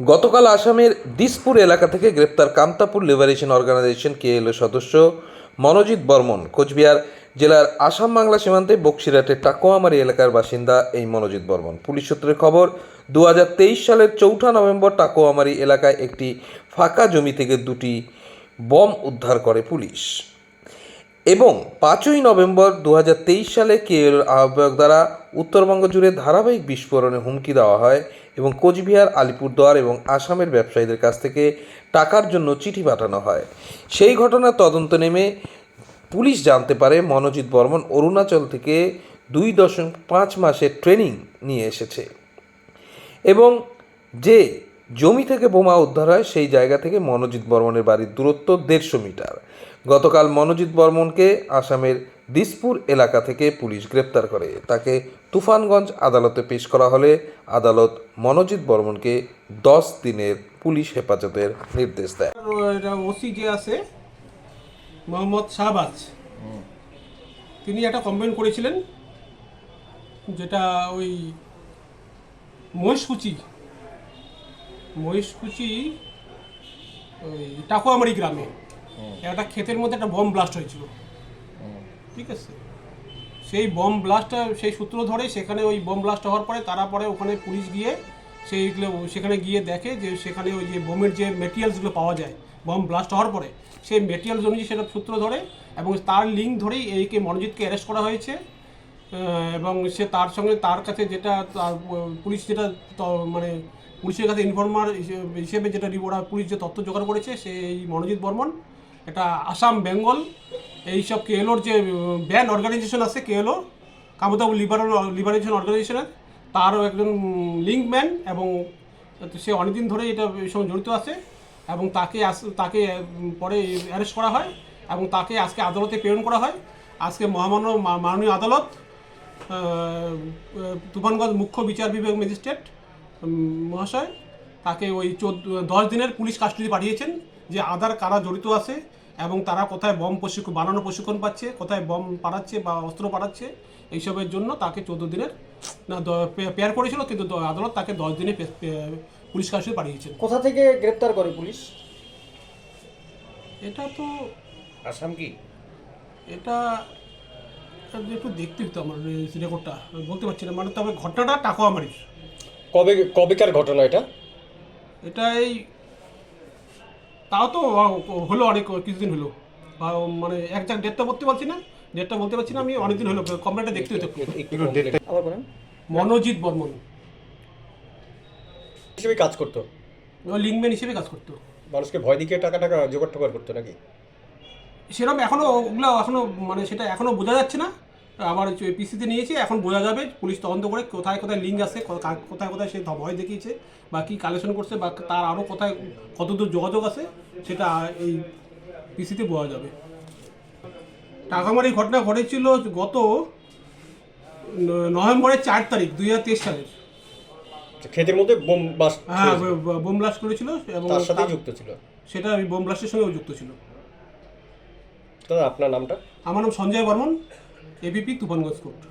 গতকাল আসামের দিসপুর এলাকা থেকে গ্রেপ্তার কামতাপুর লিবারেশন অর্গানাইজেশন কেএলও সদস্য মনোজিৎ বর্মন। কোচবিহার জেলার আসাম বাংলা সীমান্তে বক্সিরহাটের টাকোয়ামারি এলাকার বাসিন্দা এই মনোজিৎ বর্মন। পুলিশ সূত্রের খবর দু হাজার তেইশ সালের চৌঠা নভেম্বর টাকোয়ামারি এলাকায় একটি ফাঁকা জমি থেকে দুটি বম উদ্ধার করে পুলিশ। এবং পাঁচই নভেম্বর দু হাজার তেইশ সালে কেএল আহ্বায়ক দ্বারা উত্তরবঙ্গ জুড়ে ধারাবাহিক বিস্ফোরণে হুমকি দেওয়া হয় এবং কোচবিহার, আলিপুরদুয়ার এবং আসামের ব্যবসায়ীদের কাছ থেকে টাকার জন্য চিঠি পাঠানো হয়। সেই ঘটনার তদন্ত নেমে পুলিশ জানতে পারে, মনোজিৎ বর্মন অরুণাচল থেকে দুই দশমিক পাঁচ মাসের ট্রেনিং নিয়ে এসেছে। এবং যে জমি থেকে বোমা উদ্ধার হয় সেই জায়গা থেকে মনোজিৎ বর্মনের বাড়ির দূরত্ব দেড়শো মিটার। গতকাল মনোজিৎ বর্মনকে আসামের দিসপুর এলাকা থেকে পুলিশ গ্রেপ্তার করে। তাকে তুফানগঞ্জ আদালতে পেশ করা হলে আদালত মনোজিৎ বর্মনকে দশ দিনের পুলিশ হেফাজতের নির্দেশ দেয়। এটা ওসি যে আছে মোহাম্মদ শাহবাজ। তিনি একটা কমপ্লেন করেছিলেন যেটা ওই মহেশকুচি মহেশকুচি ওই টাকুয়ামারি গ্রামে। একটা ক্ষেতের মধ্যে একটা বম ব্লাস্ট হয়েছিল। ঠিক আছে? সেই বম ব্লাস্টটা সেই সূত্র ধরে সেখানে ওই বম ব্লাস্ট হওয়ার পরে তারা পরে ওখানে পুলিশ গিয়ে সেইগুলো সেখানে গিয়ে দেখে যে সেখানে ওই যে বোমের যে মেটেরিয়ালসগুলো পাওয়া যায় বম ব্লাস্ট হওয়ার পরে সেই মেটেরিয়ালস অনুযায়ী সেটা সূত্র ধরে এবং তার লিঙ্ক ধরেই এইকে মনোজিৎকে অ্যারেস্ট করা হয়েছে। এবং সে তার সঙ্গে তার কাছে যেটা তার পুলিশ যেটা মানে পুলিশের কাছে ইনফর্মার হিসেবে যেটা ওরা পুলিশ যে তথ্য জোগাড় করেছে, সেই মনোজিৎ বর্মন, এটা আসাম, বেঙ্গল এইসব কেএলোর যে ব্যান্ড অর্গানাইজেশন আছে, কেএলও, কামতাবু লিবারাল লিবারেশন অর্গানাইজেশনের তারও একজন লিঙ্কম্যান এবং সে অনেকদিন ধরে এটা এর সঙ্গে জড়িত আছে এবং তাকে আস- তাকে পরে অ্যারেস্ট করা হয় এবং তাকে আজকে আদালতে প্রেরণ করা হয়। আজকে মহামান্য মাননীয় আদালত তুফানগঞ্জ মুখ্য বিচার বিভাগ ম্যাজিস্ট্রেট মহাশয় তাকে ওই চোদ্দ দশ দিনের পুলিশ কাস্টডি পাঠিয়েছেন যে আদার কারা জড়িত আছে এবং তারা কোথায় বম প্রশিক্ষণ বানানো প্রশিক্ষণ পাচ্ছে কোথায় বম পাঠাচ্ছে বা অস্ত্র পাঠাচ্ছে এইসবের জন্য তাকে চোদ্দ দিনের না পেয়ার করেছিল কিন্তু আদালত তাকে দশ দিনে পুলিশ কাস্টডি পাঠিয়েছেন। কোথা থেকে গ্রেপ্তার করে পুলিশ? এটা তো আসাম কি? এটা এটা একটু দেখতে হতো আমার রেকর্ডটা বলতে পারছি না মানে তবে ঘটনাটা টাকুয়ামারির। কবে কবেকার ঘটনা এটা? এটা এই তাও তো হলো অনেক কিছুদিন হলো। মানে একজাক্ট ডেটটা বলতে পারছি না। ডেটটা বলতে পারছি না আমি অনেকদিন হলো কমপ্লেনটা দেখতে হতো একটু। আবার বলেন। মনোজিৎ বর্মন। হিসেবে কাজ করতো? ও লিঙ্কম্যান হিসেবে কাজ করতো। মানুষকে ভয় দিকে টাকা টাকা জোগাড় টোগাড় করতো নাকি? সেরকম এখনও ওগুলো এখনও মানে সেটা এখনও বোঝা যাচ্ছে না। আবার পিসিতে নিয়েছি এখন বোঝা যাবে পুলিশ তদন্ত করে কোথায় কোথায় লিঙ্ক আছে কোথায় কোথায় সে ভয় দেখিয়েছে বা কী কালেকশন করছে বা তার আরও কোথায় কতদূর যোগাযোগ আছে সেটা এই পিসিতে বোঝা যাবে। টাকামারি ঘটনা ঘটেছিল গত নভেম্বরের চার তারিখ দুই হাজার তেইশ সালের। ক্ষেতের মধ্যে বোম বাস হ্যাঁ বোম ব্লাস্ট করেছিল এবং তার সাথেই তা- যুক্ত ছিল? সেটা ওই বোম ব্লাস্টের সঙ্গেও যুক্ত ছিল। দাদা আপনার নামটা? আমার নাম Sanjay Barman. ABP Tufanganj court